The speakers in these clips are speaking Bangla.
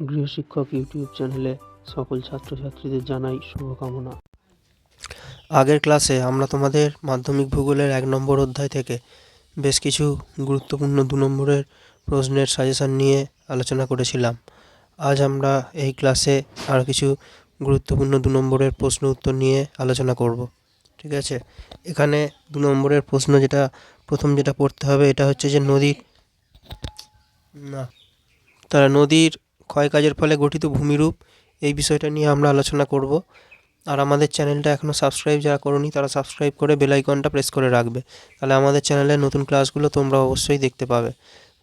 গৃহশিক্ষক ইউটিউব চ্যানেলে সকল ছাত্রছাত্রীদের জানাই শুভকামনা। আগের ক্লাসে আমরা তোমাদের মাধ্যমিক ভূগোলের এক নম্বর অধ্যায় থেকে বেশ কিছু গুরুত্বপূর্ণ দু নম্বরের প্রশ্নের সাজেশান নিয়ে আলোচনা করেছিলাম। আজ আমরা এই ক্লাসে আরও কিছু গুরুত্বপূর্ণ দু নম্বরের প্রশ্ন উত্তর নিয়ে আলোচনা করব। ঠিক আছে? এখানে দু নম্বরের প্রশ্ন যেটা, প্রথম যেটা পড়তে হবে, এটা হচ্ছে যে নদীর, না, তারা নদীর ক্ষয়কাজের ফলে গঠিত ভূমিরূপ, এই বিষয়টা নিয়ে আমরা আলোচনা করব। আর আমাদের চ্যানেলটা এখনও সাবস্ক্রাইব যারা করনি, তারা সাবস্ক্রাইব করে বেল আইকনটা প্রেস করে রাখবে। তাহলে আমাদের চ্যানেলের নতুন ক্লাসগুলো তোমরা অবশ্যই দেখতে পাবে।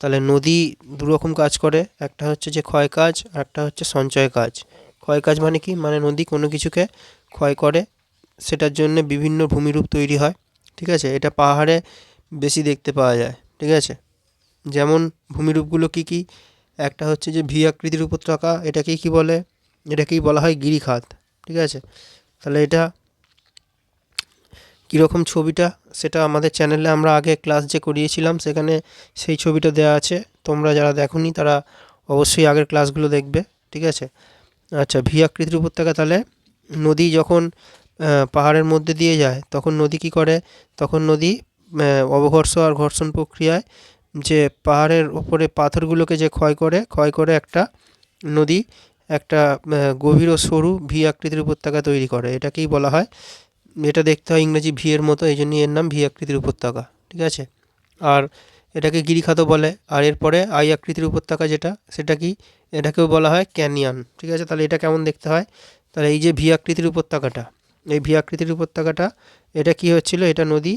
তাহলে নদী দুরকম কাজ করে, একটা হচ্ছে যে ক্ষয় কাজ আর একটা হচ্ছে সঞ্চয় কাজ। ক্ষয় কাজ মানে কি? মানে নদী কোনো কিছুকে ক্ষয় করে, সেটার জন্য বিভিন্ন ভূমিরূপ তৈরি হয়, ঠিক আছে? এটা পাহাড়ে বেশি দেখতে পাওয়া যায়, ঠিক আছে? যেমন ভূমিরূপগুলো কি কি? একটা হচ্ছে যে ভি আকৃতির উপত্যকা এটাকেই কি বলে? এটাকেই বলা হয় গিরিখাত, ঠিক আছে? তাহলে এটা কীরকম ছবিটা? সেটা আমাদের চ্যানেলে আমরা আগে ক্লাস যে করিয়েছিলাম, সেখানে সেই ছবিটা দেওয়া আছে। তোমরা যারা দেখোনি, তারা অবশ্যই আগের ক্লাসগুলো দেখবে, ঠিক আছে? আচ্ছা ভি আকৃতির উপত্যকা তাহলে নদী যখন পাহাড়ের মধ্যে দিয়ে যায়, তখন নদী কী করে? তখন নদী অবঘর্ষ আর ঘর্ষণ প্রক্রিয়ায় যে পাহাড়ের ওপরে পাথরগুলোকে যে ক্ষয় করে ক্ষয় করে একটা নদী, একটা গভীর ও সরু ভি আকৃতির উপত্যকা তৈরি করে। এটাকেই বলা হয়, এটা দেখতে হয় ইংরেজি ভি এর মতো, এই জন্যই এর নাম ভি আকৃতির উপত্যকা, ঠিক আছে? আর এটাকে গিরিখাত বলে, আর এরপরে আই আকৃতির উপত্যকা যেটা, সেটা কি? এটাকেও বলা হয় ক্যানিয়ন, ঠিক আছে? তাহলে এটা কেমন দেখতে হয়? তাহলে এই যে ভি আকৃতির উপত্যকাটা, এই ভি আকৃতির উপত্যকাটা, এটা কি হচ্ছিল? এটা নদী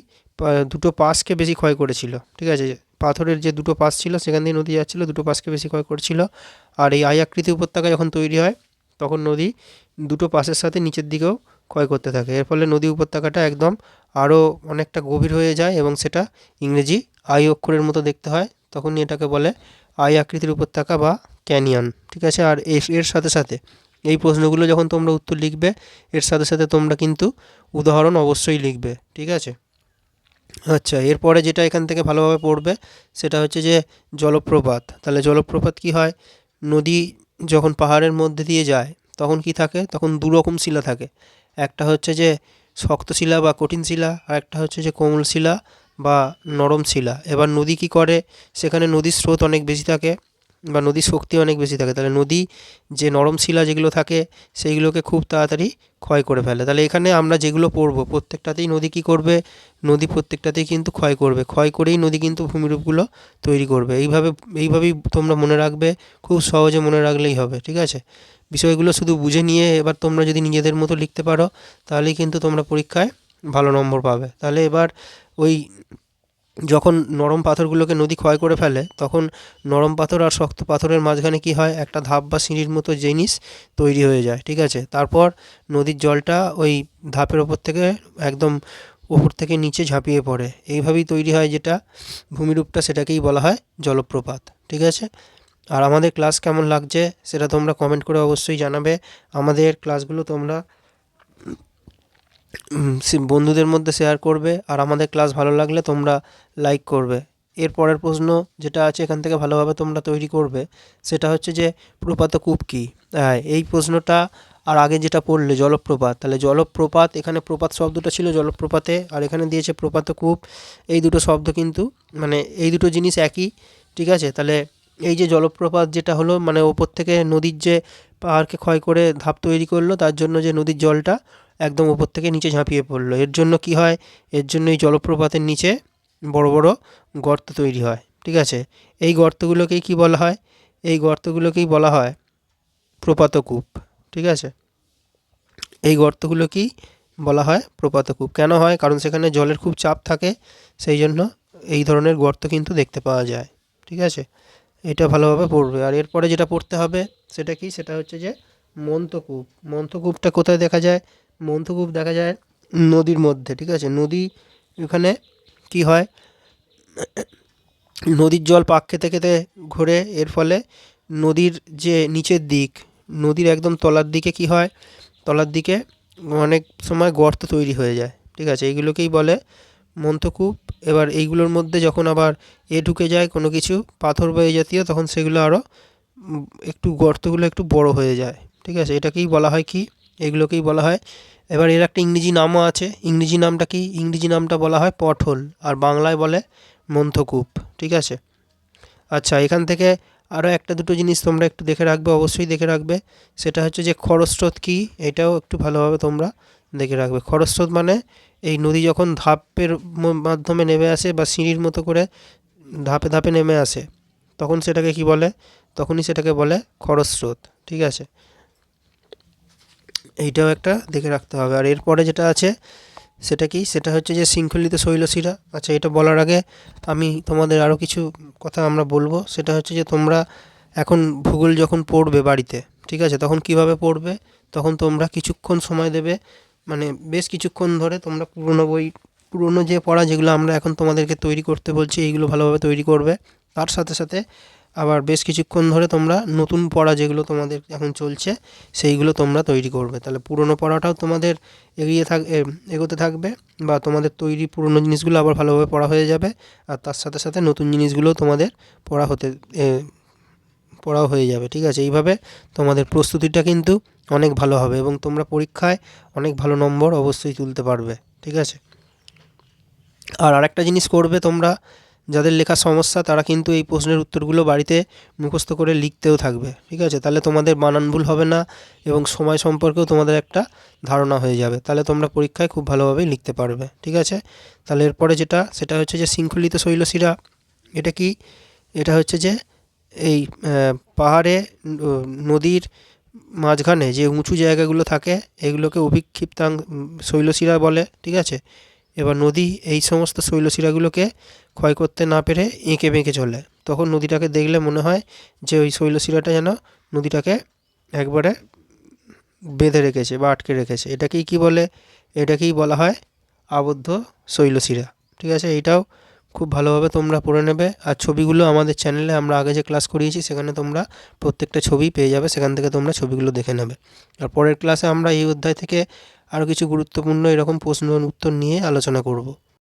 দুটো পাশকে বেশি ক্ষয় করেছিল, ঠিক আছে? পাথরের যে দুটো পাশ ছিল, সেখান দিয়ে নদী যাচ্ছিল, দুটো পাশকে বেশি ক্ষয় করেছিল। আর এই আই আকৃতি উপত্যকা যখন তৈরি হয়, তখন নদী দুটো পাশের সাথে নিচের দিকেও ক্ষয় করতে থাকে। এর ফলে নদী উপত্যকাটা একদম আরও অনেকটা গভীর হয়ে যায় এবং সেটা ইংরেজি আই অক্ষরের মতো দেখতে হয়। তখনই এটাকে বলে আই আকৃতির উপত্যকা বা ক্যানিয়ন। ঠিক আছে? আর এর- এর সাথে সাথে এই প্রশ্নগুলো যখন তোমরা উত্তর লিখবে, এর সাথে সাথে তোমরা কিন্তু উদাহরণ অবশ্যই লিখবে। ঠিক আছে? আচ্ছা এরপরে যেটা এখান থেকে ভালোভাবে পড়বে সেটা হচ্ছে যে জলপ্রপাত। তাহলে জলপ্রপাত কি হয়? নদী যখন পাহাড়ের মধ্যে দিয়ে যায়, তখন কি থাকে? তখন দুরকম শিলা থাকে। একটা হচ্ছে যে শক্ত শিলা বা কঠিন শিলা, আর একটা হচ্ছে যে কোমল শিলা বা নরম শিলা। এবার নদী কি করে? সেখানে নদীর স্রোত অনেক বেশি থাকে। বা নদীর শক্তি অনেক বেশি থাকে, তাহলে নদী যে নরম শিলা যেগুলো থাকে, সেইগুলোকে খুব তাড়াতাড়ি ক্ষয় করে ফেলে। তাহলে এখানে আমরা যেগুলো পড়ব, প্রত্যেকটাতেই নদী কী করবে? নদী প্রত্যেকটাতেই কিন্তু ক্ষয় করবে। ক্ষয় করেই নদী কিন্তু ভূমিরূপগুলো তৈরি করবে। এইভাবে, এইভাবেই তোমরা মনে রাখবে, খুব সহজে মনে রাখলেই হবে, ঠিক আছে? বিষয়গুলো শুধু বুঝে নিয়ে এবার তোমরা যদি নিজেদের মতো লিখতে পারো, তাহলেই কিন্তু তোমরা পরীক্ষায় ভালো নম্বর পাবে। তাহলে এবার ওই যখন নরম পাথরগুলোকে নদী ক্ষয় করে ফেলে, তখন নরম পাথর আর শক্ত পাথরের মাঝখানে কি হয়? একটা ধাপ বা সিঁড়ির মতো জিনিস তৈরি হয়ে যায়, ঠিক আছে? তারপর নদীর জলটা ওই ধাপের ওপর থেকে একদম ওপর থেকে নিচে ঝাঁপিয়ে পড়ে। এইভাবেই তৈরি হয় যেটা ভূমিরূপটা সেটাকেই বলা হয় জলপ্রপাত, ঠিক আছে? আর আমাদের ক্লাস কেমন লাগছে সেটা তোমরা কমেন্ট করে অবশ্যই জানাবে। আমাদের ক্লাসগুলো তোমরা বন্ধুদের মধ্যে শেয়ার করবে আর আমাদের ক্লাস ভালো লাগলে তোমরা লাইক করবে। এর পরের প্রশ্ন যেটা আছে, এখান থেকে ভালোভাবে তোমরা তৈরি করবে, সেটা হচ্ছে যে প্রপাত কূপ কী? হ্যাঁ এই প্রশ্নটা আর আগে যেটা পড়লে, জলপ্রপাত। তাহলে জলপ্রপাত, এখানে প্রপাত শব্দটা ছিল জলপ্রপাতে, আর এখানে দিয়েছে প্রপাত কূপ। এই দুটো শব্দ কিন্তু মানে এই দুটো জিনিস একই, ঠিক আছে? তাহলে এই যে জলপ্রপাত যেটা হলো মানে ওপর থেকে নদীর যে পাহাড়কে ক্ষয় করে ধাপ তৈরি করল, তার জন্য যে নদীর জলটা একদম উপর থেকে নিচে ঝাঁপিয়ে পড়ল। এর জন্য কি হয়? এর জন্য এই জলপ্রপাতের নিচে বড় বড় গর্ত তৈরি হয়, ঠিক আছে? এই গর্তগুলোকেই কি বলা হয়? এই গর্তগুলোকেই বলা হয় প্রপাতকূপ, ঠিক আছে? এই গর্তগুলোকেই বলা হয় প্রপাতকূপ। কেন হয়? কারণ সেখানে জলের খুব চাপ থাকে, সেই জন্য এই ধরনের গর্ত কিন্তু দেখতে পাওয়া যায়, ঠিক আছে? এটা ভালোভাবে পড়বে। আর এরপরে যেটা পড়তে হবে সেটা কি? সেটা হচ্ছে যে মন্তকূপ মন্তকূপটা কোথায় দেখা যায়? মন্থকূপ দেখা যায় নদীর মধ্যে, ঠিক আছে? নদী এখানে কি হয়? নদীর জল পাক খেতে খেতে ঘোরে, এর ফলে নদীর যে নিচের দিক, নদীর একদম তলার দিকে কি হয়? তলার দিকে অনেক সময় গর্ত তৈরি হয়ে যায়, ঠিক আছে? এইগুলোকেই বলে মন্থকূপ। এবার এইগুলোর মধ্যে যখন আবার এ ঢুকে যায় কোনো কিছু, পাথর বা জাতীয়, তখন সেগুলো আরও একটু গর্তগুলো একটু বড় হয়ে যায়, ঠিক আছে? এটাকেই বলা হয় কি? এগুলোকেই বলা হয়। এবার এর একটা ইংরেজি নামও আছে। ইংরেজি নামটা কি? ইংরেজি নামটা বলা হয় পটহোল আর বাংলায় বলে মন্থকূপ। ঠিক আছে? আচ্ছা এখান থেকে আরও একটা দুটো জিনিস তোমরা একটু দেখে রাখবে, অবশ্যই দেখে রাখবে। সেটা হচ্ছে যে খরস্রোত কী? এটাও একটু ভালোভাবে তোমরা দেখে রাখবে। খরস্রোত মানে এই নদী যখন ধাপের মাধ্যমে নেমে আসে বা সিঁড়ির মতো করে ধাপে ধাপে নেমে আসে, তখন সেটাকে কি বলে? তখনই সেটাকে বলে খরস্রোত। ঠিক আছে? এইটাও একটা দেখে রাখতে হবে। আর এরপরে যেটা আছে, সেটা কি? সেটা হচ্ছে যে শৃঙ্খলিত শৈলশিরা। আচ্ছা এটা বলার আগে আমি তোমাদের আরও কিছু কথা আমরা বলব। সেটা হচ্ছে যে তোমরা এখন ভূগোল যখন পড়বে বাড়িতে, ঠিক আছে, তখন কীভাবে পড়বে? তখন তোমরা কিছুক্ষণ সময় দেবে মানে বেশ কিছুক্ষণ ধরে তোমরা পুরনো বই, পুরনো যে পড়া যেগুলো আমরা এখন তোমাদেরকে তৈরি করতে বলছি, এইগুলো ভালোভাবে তৈরি করবে। তার সাথে সাথে আবার বেশ কিছুক্ষণ ধরে তোমরা নতুন পড়া যেগুলো তোমাদের এখন চলছে, সেইগুলো তোমরা তৈরি করবে। তাহলে পুরনো পড়াটাও তোমাদের এগিয়ে থাক এগোতে থাকবে বা তোমাদের তৈরি পুরনো জিনিসগুলো আবার ভালোভাবে পড়া হয়ে যাবে আর তার সাথে সাথে নতুন জিনিসগুলোও তোমাদের পড়া হতে পড়াও হয়ে যাবে, ঠিক আছে? এইভাবে তোমাদের প্রস্তুতিটা কিন্তু অনেক ভালো হবে এবং তোমরা পরীক্ষায় অনেক ভালো নম্বর অবশ্যই তুলতে পারবে, ঠিক আছে? আর আরেকটা জিনিস করবে তোমরা যাদের লেখার সমস্যা, তারা কিন্তু এই প্রশ্নের উত্তরগুলো বাড়িতে মুখস্থ করে লিখতেও থাকবে। ঠিক আছে? তাহলে তোমাদের বানান ভুল হবে না এবং সময় সম্পর্কেও তোমাদের একটা ধারণা হয়ে যাবে। তাহলে তোমরা পরীক্ষায় খুব ভালোভাবে লিখতে পারবে। ঠিক আছে? তাহলে এরপরে যেটা, সেটা হচ্ছে যে শৃঙ্খলিত শৈলশিরা। এটা কি? এটা হচ্ছে যে এই পাহাড়ে নদীর মাঝখানে যে উঁচু জায়গাগুলো থাকে, এগুলোকে অভিক্ষিপ্তাং, শৈলশিরা বলে। ঠিক আছে? এবার নদী এই সমস্ত শৈলশিরাগুলোকে ক্ষয় করতে না পেরে এঁকে বেঁকে চলে। তখন নদীটাকে দেখলে মনে হয় যে ওই শৈলশিরাটা যেন নদীটাকে একবারে বেঁধে রেখেছে বা আটকে রেখেছে। এটাকেই কি বলে? এটাকেই বলা হয় আবদ্ধ শৈলশিরা ঠিক আছে? এইটাও খুব ভালোভাবে তোমরা পড়ে নেবে। আর ছবিগুলো আমাদের চ্যানেলে আমরা আগে যে ক্লাস করিয়েছি, সেখানে তোমরা প্রত্যেকটা ছবি পেয়ে যাবে। সেখান থেকে তোমরা ছবিগুলো দেখে নেবে। আর পরের ক্লাসে আমরা এই অধ্যায় থেকে আরও কিছু গুরুত্বপূর্ণ এরকম প্রশ্ন উত্তর নিয়ে আলোচনা করব।